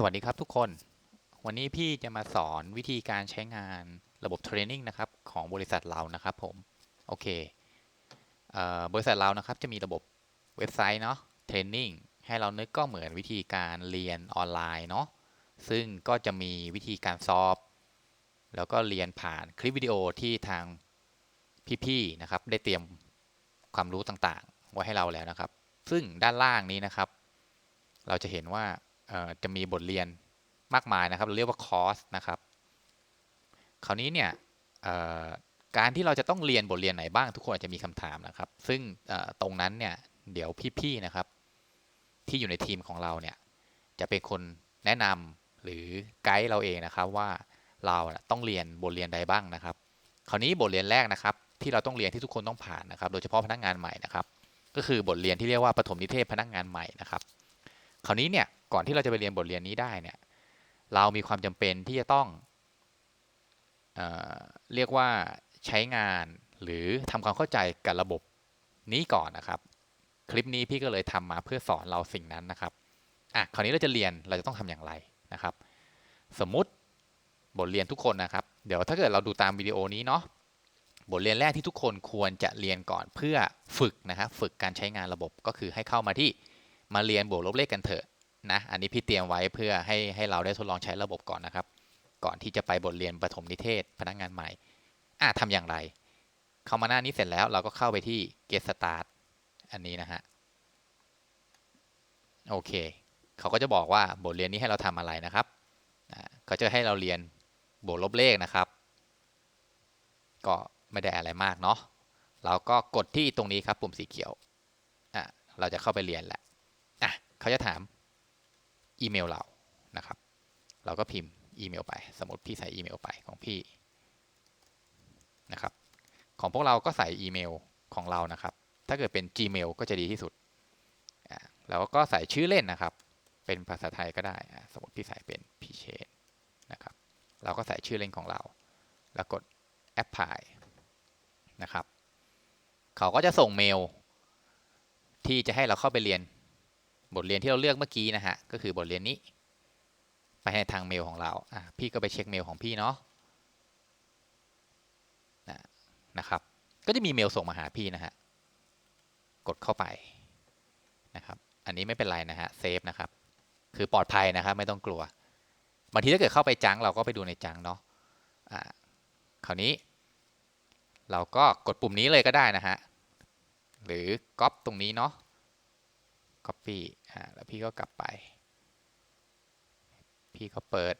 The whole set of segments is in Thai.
สวัสดีครับทุกคน วันนี้พี่จะมาสอนวิธีการใช้งานระบบเทรนนิ่งนะครับของบริษัทเรานะครับผม โอเคเออบริษัทเรานะครับจะมีระบบเว็บไซต์เนาะเทรนนิ่งให้เรานึกก็เหมือนวิธีการเรียนออนไลน์เนาะซึ่งก็จะมีวิธีการสอบ แล้วก็เรียนผ่านคลิปวิดีโอที่ทางพี่ๆนะครับได้เตรียมความรู้ต่างๆ ไว้ให้เราแล้วนะครับ ซึ่งด้านล่างนี้นะครับ เราจะเห็นว่า จะมีบทเรียนมากมายนะครับ เราเรียกว่าคอร์สนะครับ คราวนี้เนี่ยการที่เราจะต้องเรียนบทเรียนไหนบ้างทุกคนอาจจะมีคำถามนะครับ ซึ่งตรงนั้นเนี่ยเดี๋ยวพี่ๆนะครับ ที่อยู่ในทีมของเราเนี่ยจะเป็นคนแนะนำหรือไกด์เราเองนะครับว่าเราต้องเรียนบทเรียนใดบ้างนะครับ คราวนี้บทเรียนแรกนะครับ ที่เราต้องเรียนที่ทุกคนต้องผ่านนะครับ โดยเฉพาะพนักงานใหม่นะครับ ก็คือบทเรียนที่เรียกว่าปฐมนิเทศพนักงานใหม่นะครับ คราวนี้เนี่ย ก่อนที่เราจะไปเรียนบทเรียนนี้ได้เนี่ยเรามีความจำเป็นที่จะต้องเอเรียกว่าใช้งานหรือทำความเข้าใจกับระบบนี้ก่อนนะครับ คลิปนี้พี่ก็เลยทำมาเพื่อสอนเราสิ่งนั้นนะครับอะคราวนี้เราจะเรียนเราจะต้องทำอย่างไรนะครับ สมมุติบทเรียนทุกคนนะครับ เดี๋ยวถ้าเกิดเราดูตามวิดีโอนี้เนาะบทเรียนแรกที่ทุกคนควรจะเรียนก่อนเพื่อฝึกนะครับฝึกการใช้งานระบบก็คือให้เข้ามาที่มาเรียนบวกลบเลขกันเถอะ นะอันนี้พี่เตรียมไว้เพื่อให้ให้เราได้ทดลองใช้ระบบก่อนนะครับ ก่อนที่จะไปบทเรียนปฐมนิเทศพนักงานใหม่อะทำอย่างไร เข้ามาหน้านี้เสร็จแล้วเราก็เข้าไปที่ get start อันนี้นะฮะโอเคเขาก็จะบอกว่าบทเรียนนี้ให้เราทำอะไรนะครับเขาจะให้เราเรียนบวกลบเลขนะครับ ก็ไม่ได้อะไรมากเนาะเราก็กดที่ตรงนี้ครับปุ่มสีเขียวอะเราจะเข้าไปเรียนแหละอะเขาจะถาม อีเมลเรานะครับ เราก็พิมพ์อีเมลไป สมมติพี่ใส่อีเมลไปของพี่นะครับ ของพวกเราก็ใส่อีเมลของเรานะครับ ถ้าเกิดเป็น Gmail ก็จะดีที่สุดแล้วก็ใส่ชื่อเล่นนะครับ เป็นภาษาไทยก็ได้ สมมติพี่ใส่เป็นพีเชนนะครับ เราก็ใส่ชื่อเล่นของเรา แล้วกด apply นะครับ เขาก็จะส่งเมล ที่จะให้เราเข้าไปเรียน บทเรียนที่เราเลือกเมื่อกี้นะฮะก็คือบทเรียนนี้ ไปให้ทางเมลของเราอะพี่ก็ไปเช็คเมลของพี่เนาะนะนะครับ ก็จะมีเมลส่งมาหาพี่นะฮะกดเข้าไปนะครับ อันนี้ไม่เป็นไรนะฮะเซฟนะครับ คือปลอดภัยนะครับ ไม่ต้องกลัวบางทีถ้าเกิดเข้าไปจังเราก็ไปดูในจังเนาะอ่าคราวนี้ เราก็กดปุ่มนี้เลยก็ได้นะฮะหรือก๊อปตรงนี้เนาะ copy อ่าแล้วพี่ก็กลับไป พี่ก็เปิด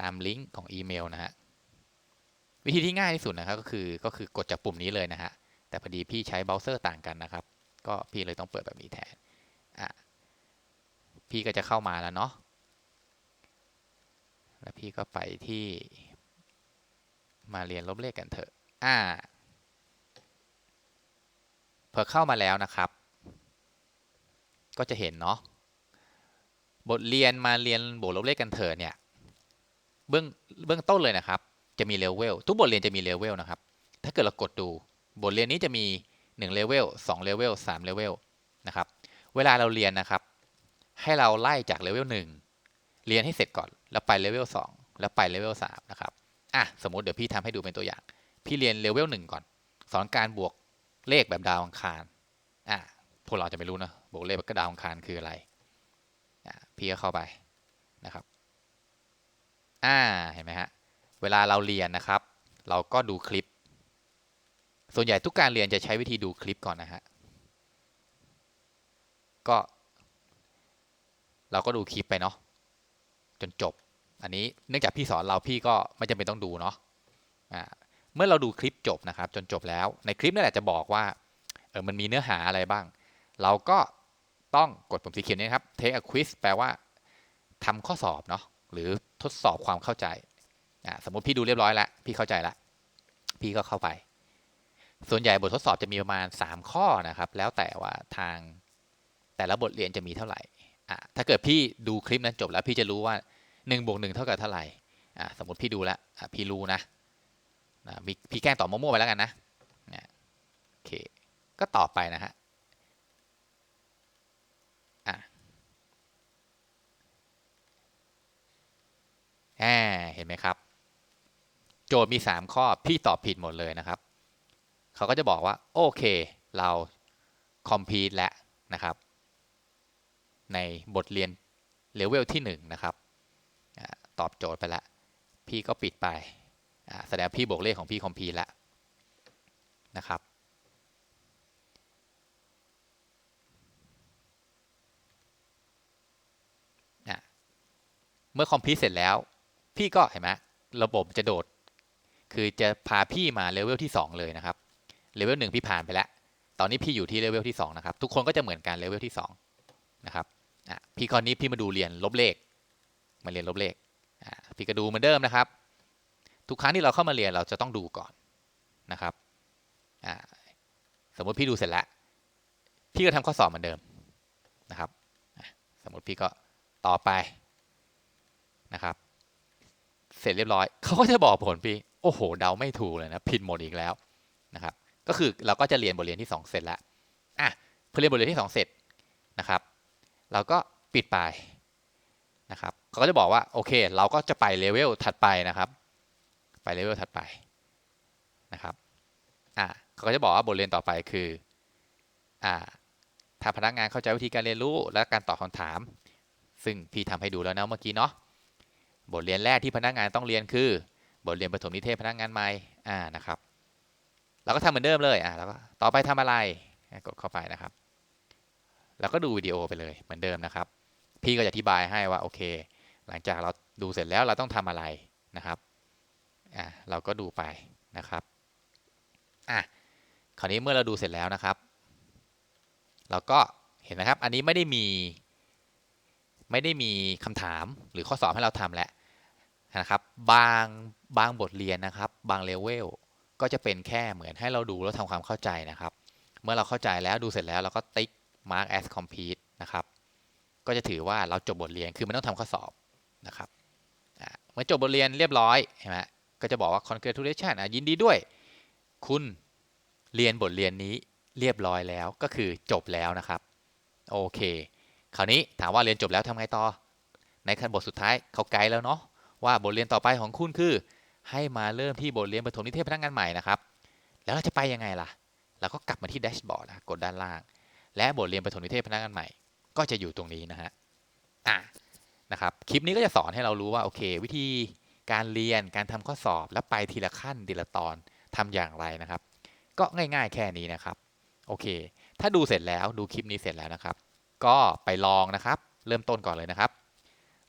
ตามลิงก์ของอีเมลนะฮะวิธีที่ง่ายที่สุดนะครับก็คือก็คือกดจากปุ่มนี้เลยนะฮะแต่พอดีพี่ใช้เบราว์เซอร์ต่างกันนะครับ ก็พี่เลยต้องเปิดแบบนี้แทนอะพี่ก็จะเข้ามาแล้วเนาะแล้วพี่ก็ไปที่มาเรียนลบเลขกันเถอะอ่าพอเข้ามาแล้วนะครับ ก็จะเห็นเนาะบทเรียนมาเรียนบวกลบเลขกันเถอะเนี่ยเบื้องเบื้องต้นเลยนะครับ จะมีเลเวลทุกบทเรียนจะมีเลเวลนะครับ ถ้าเกิดเรากดดูบทเรียนนี้จะมี1เลเวล2เลเวล3เลเวลนะครับ เวลาเราเรียนนะครับ ให้เราไล่จากเลเวล1เรียนให้เสร็จก่อน แล้วไปเลเวล2แล้วไปเลเวล3นะครับอะสมมติเดี๋ยวพี่ทำให้ดูเป็นตัวอย่าง พี่เรียนเลเวล1ก่อน สอนการบวกเลขแบบดาวอังคารอะพวกเราจะไม่รู้นะ บวกเลขแบบดาวอังคารคืออะไรพี่ก็เข้าไปนะครับอ่าเห็นไหมฮะเวลาเราเรียนนะครับ เราก็ดูคลิป ส่วนใหญ่ทุกการเรียนจะใช้วิธีดูคลิปก่อนนะฮะก็เราก็ดูคลิปไปเนาะจนจบ อันนี้เนื่องจากพี่สอนเราพี่ก็ไม่จำเป็นต้องดูเนาะอ่าเมื่อเราดูคลิปจบนะครับ จนจบแล้วในคลิปนั่นแหละจะบอกว่าเออมันมีเนื้อหาอะไรบ้าง เราก็ ต้องกดปุ่มสีเขียวนี้ครับ take a quiz แปลว่าทำข้อสอบเนาะหรือทดสอบความเข้าใจอ่าสมมติพี่ดูเรียบร้อยแล้ว พี่เข้าใจแล้ว พี่ก็เข้าไป ส่วนใหญ่บททดสอบจะมีประมาณ 3 ข้อนะครับ แล้วแต่ว่าทางแต่ละบทเรียนจะมีเท่าไหร่อ่าถ้าเกิดพี่ดูคลิปนั้นจบแล้วพี่จะรู้ว่า1บวก1เท่ากับเท่าไหร่อ่าสมมติพี่ดูแล้วพี่รู้นะนะพี่พี่แกล้งตอบมั่วๆไปแล้วกันนะเนี่ยโอเค ก็ตอบไปนะฮะ อ่าเห็นไหมครับ โจทย์มี 3 ข้อพี่ตอบผิดหมดเลยนะครับ เขาก็จะบอกว่า โอเค เรา complete แล้วนะครับ ในบทเรียนเลเวลที่ 1 นะครับตอบโจทย์ไปแล้วพี่ก็ปิดไปแสดงพี่บวกเลขของพี่ complete แล้วนะครับ เมื่อคอมพิวเสร็จแล้ว พี่ก็เห็นไหมระบบจะโดด คือจะพาพี่มาเลเวลที่ 2 เลยนะครับเลเวลหนึ่งพี่ผ่านไปแล้ว ตอนนี้พี่อยู่ที่เลเวลที่2นะครับทุกคนก็จะเหมือนกันเลเวลที่2นะครับอะพี่คราวนี้พี่มาดูเรียนลบเลข มาเรียนลบเลขอะพี่ก็ดูเหมือนเดิมนะครับ ทุกครั้งที่เราเข้ามาเรียนเราจะต้องดูก่อนนะครับอะสมมติพี่ดูเสร็จแล้ว พี่ก็ทำข้อสอบเหมือนเดิมนะครับ สมมติพี่ก็ต่อไปนะครับ เสร็จเรียบร้อยเขาก็จะบอกผลพี่โอ้โหเดาไม่ถูกเลยนะผิดหมดอีกแล้วนะครับก็คือเราก็จะเรียนบทเรียนที่ 2 เสร็จแล้วอะพอเรียนบทเรียนที่ 2 เสร็จนะครับ เราก็ปิดไปนะครับเขาก็จะบอกว่าโอเค เราก็จะไปเลเวลถัดไปนะครับ ไปเลเวลถัดไปนะครับอะเขาก็จะบอกว่าบทเรียนต่อไปคืออ่าถ้าพนักงานเข้าใจวิธีการเรียนรู้และการตอบคำถาม ซึ่งพี่ทำให้ดูแล้วนะเมื่อกี้เนาะ บทเรียนแรกที่พนักงานต้องเรียนคือ บทเรียนปฐมนิเทศพนักงานใหม่อ่านะครับเราก็ทำเหมือนเดิมเลยอ่าแล้วก็ต่อไปทำอะไรกดเข้าไปนะครับ แล้วก็ดูวิดีโอไปเลยเหมือนเดิมนะครับ พี่ก็จะอธิบายให้ว่าโอเค หลังจากเราดูเสร็จแล้วเราต้องทำอะไรนะครับอ่าเราก็ดูไปนะครับอะคราวนี้เมื่อเราดูเสร็จแล้วนะครับ เราก็เห็นนะครับ อันนี้ไม่ได้มี ไม่ได้มีคำถามหรือข้อสอบให้เราทำแล้วนะครับ บางบางบทเรียนนะครับ บางเลเวลก็จะเป็นแค่เหมือนให้เราดูแล้วทำความเข้าใจนะครับ เมื่อเราเข้าใจแล้วดูเสร็จแล้วเราก็ติ๊ก mark as complete นะครับ ก็จะถือว่าเราจบบทเรียนคือไม่ต้องทำข้อสอบนะครับเมื่อจบบทเรียนเรียบร้อยเห็นไหมก็จะบอกว่า congratulation ยินดีด้วย คุณเรียนบทเรียนนี้เรียบร้อยแล้วก็คือจบแล้วนะครับ โอเค คราวนี้ถามว่าเรียนจบแล้วทำไงต่อ ในขั้นบทสุดท้ายเขาไกด์แล้วเนาะว่าบทเรียนต่อไปของคุณคือ ให้มาเริ่มที่บทเรียนปฐมนิเทศพนักงานใหม่นะครับ แล้วเราจะไปยังไงล่ะเราก็กลับมาที่แดชบอร์ดนะกดด้านล่าง และบทเรียนปฐมนิเทศพนักงานใหม่ ก็จะอยู่ตรงนี้นะฮะอะนะครับคลิปนี้ก็จะสอนให้เรารู้ว่าโอเค วิธีการเรียนการทำข้อสอบแล้วไปทีละขั้นทีละตอนทำอย่างไรนะครับ ก็ง่ายๆแค่นี้นะครับ โอเค ถ้าดูเสร็จแล้วดูคลิปนี้เสร็จแล้วนะครับ ก็ไปลองนะครับ เริ่มต้นก่อนเลยนะครับ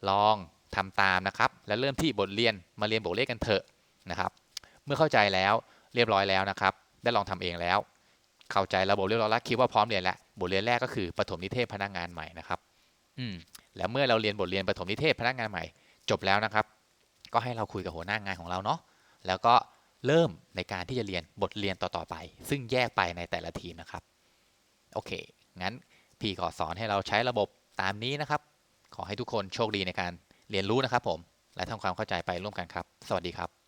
ลองทำตามนะครับ แล้วเริ่มที่บทเรียนมาเรียนบวกเลขกันเถอะนะครับ เมื่อเข้าใจแล้วเรียบร้อยแล้วนะครับ ได้ลองทำเองแล้ว เข้าใจระบบเรียบร้อยแล้วคิดว่าพร้อมเรียนแล้วบทเรียนแรกก็คือปฐมนิเทศพนักงานใหม่นะครับ อืมแล้วเมื่อเราเรียนบทเรียนปฐมนิเทศพนักงานใหม่ จบแล้วนะครับ ก็ให้เราคุยกับหัวหน้างานของเราเนาะแล้วก็เริ่มในการที่จะเรียนบทเรียนต่อๆไป ซึ่งแยกไปในแต่ละทีมนะครับ โอเค งั้น พี่ก็สอนให้เราใช้ระบบตามนี้นะครับ ขอให้ทุกคนโชคดีในการเรียนรู้นะครับผม และทำความเข้าใจไปร่วมกันครับ สวัสดีครับ